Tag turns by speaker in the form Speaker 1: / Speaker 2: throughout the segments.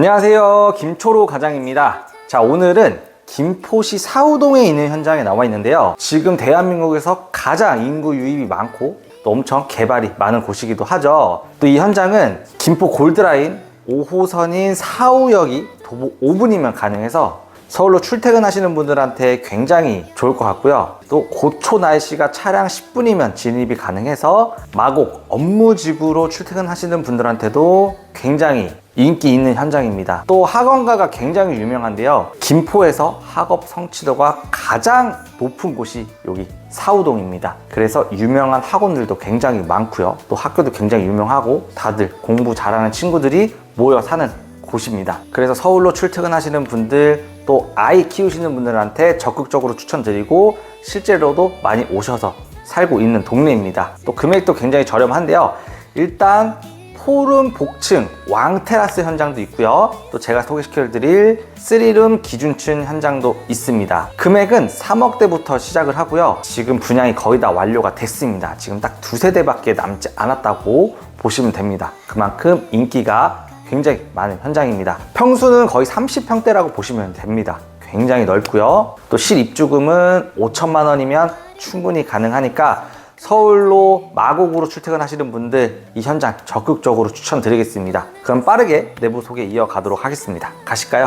Speaker 1: 안녕하세요. 김초로 과장입니다. 자, 오늘은 김포시 사우동에 있는 현장에 나와 있는데요. 지금 대한민국에서 가장 인구 유입이 많고 또 엄청 개발이 많은 곳이기도 하죠. 또 이 현장은 김포 골드라인 5호선인 사우역이 도보 5분이면 가능해서 서울로 출퇴근하시는 분들한테 굉장히 좋을 것 같고요. 또 고초 날씨가 차량 10분이면 진입이 가능해서 마곡 업무지구로 출퇴근하시는 분들한테도 굉장히 인기 있는 현장입니다. 또 학원가가 굉장히 유명한데요. 김포에서 학업 성취도가 가장 높은 곳이 여기 사우동입니다. 그래서 유명한 학원들도 굉장히 많고요. 또 학교도 굉장히 유명하고 다들 공부 잘하는 친구들이 모여 사는 곳입니다. 그래서 서울로 출퇴근하시는 분들 또 아이 키우시는 분들한테 적극적으로 추천드리고 실제로도 많이 오셔서 살고 있는 동네입니다. 또 금액도 굉장히 저렴한데요. 일단 포름 복층 왕 테라스 현장도 있고요. 또 제가 소개시켜드릴 3룸 기준층 현장도 있습니다. 금액은 3억대부터 시작을 하고요. 지금 분양이 거의 다 완료가 됐습니다. 지금 딱 두세 대밖에 남지 않았다고 보시면 됩니다. 그만큼 인기가 굉장히 많은 현장입니다. 평수는 거의 30평대라고 보시면 됩니다. 굉장히 넓고요. 또 실입주금은 5천만 원이면 충분히 가능하니까 서울로 마곡으로 출퇴근하시는 분들 이 현장 적극적으로 추천드리겠습니다. 그럼 빠르게 내부 소개 이어가도록 하겠습니다. 가실까요?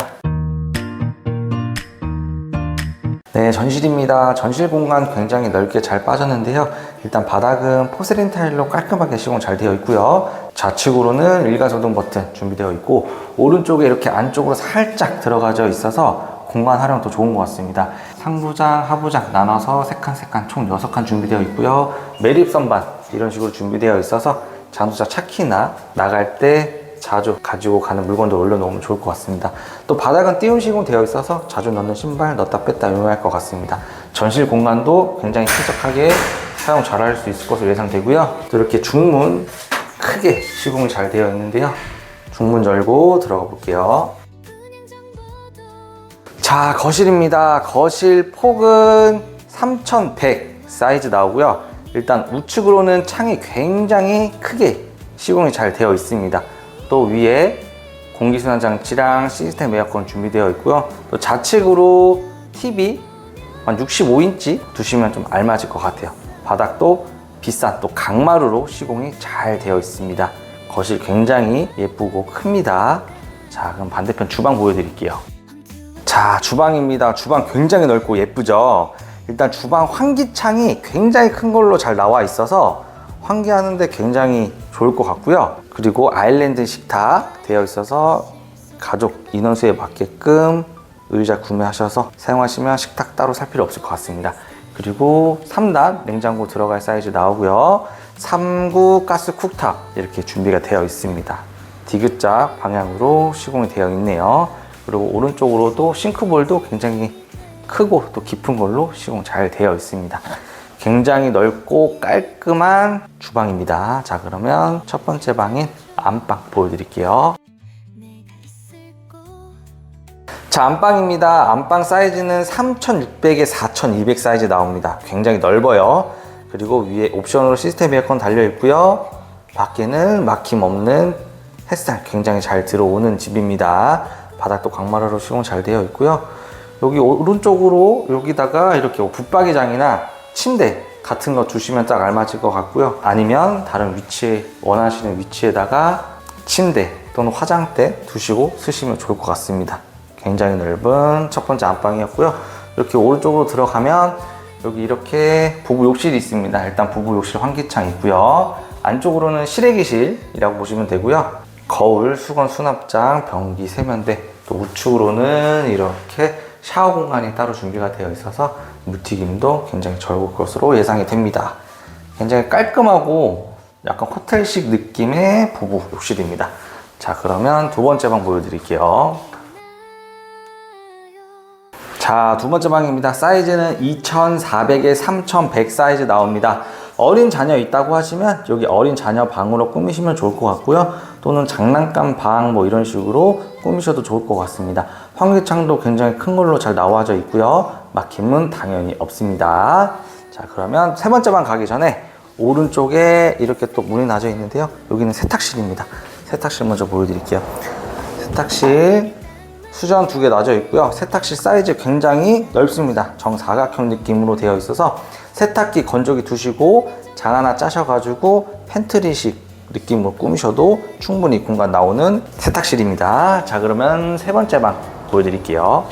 Speaker 1: 네, 전실입니다. 전실 공간 굉장히 넓게 잘 빠졌는데요. 일단 바닥은 포세린 타일로 깔끔하게 시공 잘 되어 있고요. 좌측으로는 일가조등 버튼 준비되어 있고 오른쪽에 이렇게 안쪽으로 살짝 들어가져 있어서 공간 활용도 좋은 것 같습니다. 상부장, 하부장 나눠서 3칸, 3칸 총 6칸 준비되어 있고요. 매립 선반 이런 식으로 준비되어 있어서 자동차 차키나 나갈 때 자주 가지고 가는 물건도 올려놓으면 좋을 것 같습니다. 또 바닥은 띄움 시공 되어 있어서 자주 넣는 신발 넣다 뺐다 유용할 것 같습니다. 전실 공간도 굉장히 쾌적하게 사용 잘할 수 있을 것으로 예상되고요. 또 이렇게 중문 크게 시공이 잘 되어 있는데요. 중문 열고 들어가 볼게요. 자, 거실입니다. 거실 폭은 3100 사이즈 나오고요. 일단 우측으로는 창이 굉장히 크게 시공이 잘 되어 있습니다. 또 위에 공기순환 장치랑 시스템 에어컨 준비되어 있고요. 또 좌측으로 TV 한 65인치 두시면 좀 알맞을 것 같아요. 바닥도 비싼 또 강마루로 시공이 잘 되어 있습니다. 거실 굉장히 예쁘고 큽니다. 자, 그럼 반대편 주방 보여드릴게요. 자, 주방입니다. 주방 굉장히 넓고 예쁘죠? 일단 주방 환기창이 굉장히 큰 걸로 잘 나와 있어서 환기하는데 굉장히 좋을 것 같고요. 그리고 아일랜드 식탁 되어 있어서 가족 인원수에 맞게끔 의자 구매하셔서 사용하시면 식탁 따로 살 필요 없을 것 같습니다. 그리고 3단 냉장고 들어갈 사이즈 나오고요. 3구 가스 쿡탑 이렇게 준비가 되어 있습니다. 디귿자 방향으로 시공이 되어 있네요. 그리고 오른쪽으로도 싱크볼도 굉장히 크고 또 깊은 걸로 시공 잘 되어 있습니다. 굉장히 넓고 깔끔한 주방입니다. 자, 그러면 첫 번째 방인 안방 보여드릴게요. 자, 안방입니다. 안방 사이즈는 3600에 4200 사이즈 나옵니다. 굉장히 넓어요. 그리고 위에 옵션으로 시스템 에어컨 달려 있고요. 밖에는 막힘 없는 햇살 굉장히 잘 들어오는 집입니다. 바닥도 강마루로 시공 잘 되어 있고요. 여기 오른쪽으로 여기다가 이렇게 붙박이장이나 침대 같은 거 두시면 딱 알맞을 것 같고요. 아니면 다른 위치에 원하시는 위치에다가 침대 또는 화장대 두시고 쓰시면 좋을 것 같습니다. 굉장히 넓은 첫 번째 안방이었고요. 이렇게 오른쪽으로 들어가면 여기 이렇게 부부 욕실이 있습니다. 일단 부부 욕실 환기창 있고요. 안쪽으로는 실외기실이라고 보시면 되고요. 거울, 수건, 수납장, 변기, 세면대, 또 우측으로는 이렇게 샤워 공간이 따로 준비가 되어 있어서 물튀김도 굉장히 적을 것으로 예상이 됩니다. 굉장히 깔끔하고 약간 호텔식 느낌의 부부 욕실입니다. 자, 그러면 두 번째 방 보여드릴게요. 자, 두 번째 방입니다. 사이즈는 2400에 3100 사이즈 나옵니다. 어린 자녀 있다고 하시면 여기 어린 자녀 방으로 꾸미시면 좋을 것 같고요. 또는 장난감 방 뭐 이런 식으로 꾸미셔도 좋을 것 같습니다. 환기창도 굉장히 큰 걸로 잘 나와져 있고요. 막힘은 당연히 없습니다. 자, 그러면 세 번째 방 가기 전에 오른쪽에 이렇게 또 문이 나져 있는데요. 여기는 세탁실입니다. 세탁실 먼저 보여드릴게요. 세탁실 수전 두개 놔져 있고요. 세탁실 사이즈 굉장히 넓습니다. 정사각형 느낌으로 되어 있어서 세탁기 건조기 두시고 장 하나 짜셔가지고 팬트리식 느낌으로 꾸미셔도 충분히 공간 나오는 세탁실입니다. 자 그러면 세 번째 방 보여드릴게요.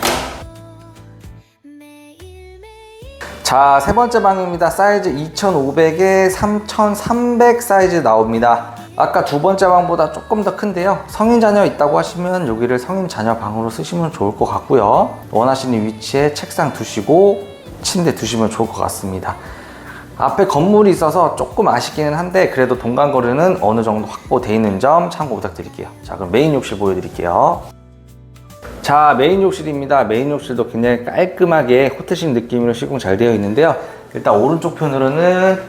Speaker 1: 자, 세 번째 방입니다. 사이즈 2500에 3300 사이즈 나옵니다. 아까 두 번째 방보다 조금 더 큰데요. 성인 자녀 있다고 하시면 여기를 성인 자녀 방으로 쓰시면 좋을 것 같고요. 원하시는 위치에 책상 두시고 침대 두시면 좋을 것 같습니다. 앞에 건물이 있어서 조금 아쉽기는 한데 그래도 동간거리는 어느 정도 확보되어 있는 점 참고 부탁드릴게요. 자, 그럼 메인 욕실 보여드릴게요. 자 메인 욕실입니다 메인 욕실도 굉장히 깔끔하게 호텔식 느낌으로 시공 잘 되어 있는데요 일단 오른쪽 편으로는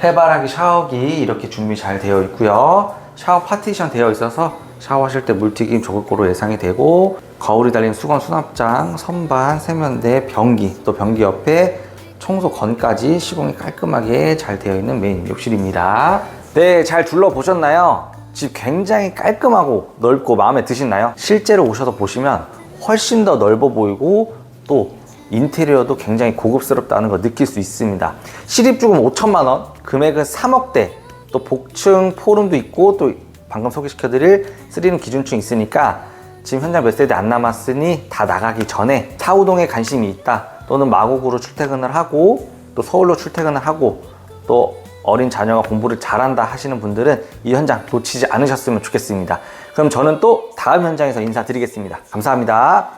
Speaker 1: 해바라기 샤워기 이렇게 준비 잘 되어 있고요 샤워 파티션 되어 있어서 샤워하실 때 물튀김 좋을 거로 예상이 되고 거울이 달린 수건 수납장 선반 세면대 변기 또 변기 옆에 청소 건까지 시공이 깔끔하게 잘 되어 있는 메인 욕실입니다 네 잘 둘러보셨나요? 집 굉장히 깔끔하고 넓고 마음에 드시나요? 실제로 오셔서 보시면 훨씬 더 넓어 보이고 또 인테리어도 굉장히 고급스럽다는 걸 느낄 수 있습니다. 시립주금 5천만 원, 금액은 3억대, 또 복층 포룸도 있고 또 방금 소개시켜드릴 3룸 기준층 있으니까 지금 현장 몇 세대 안 남았으니 다 나가기 전에 사우동에 관심이 있다 또는 마곡으로 출퇴근을 하고 또 서울로 출퇴근을 하고 또 어린 자녀가 공부를 잘한다 하시는 분들은 이 현장 놓치지 않으셨으면 좋겠습니다. 그럼 저는 또 다음 현장에서 인사드리겠습니다. 감사합니다.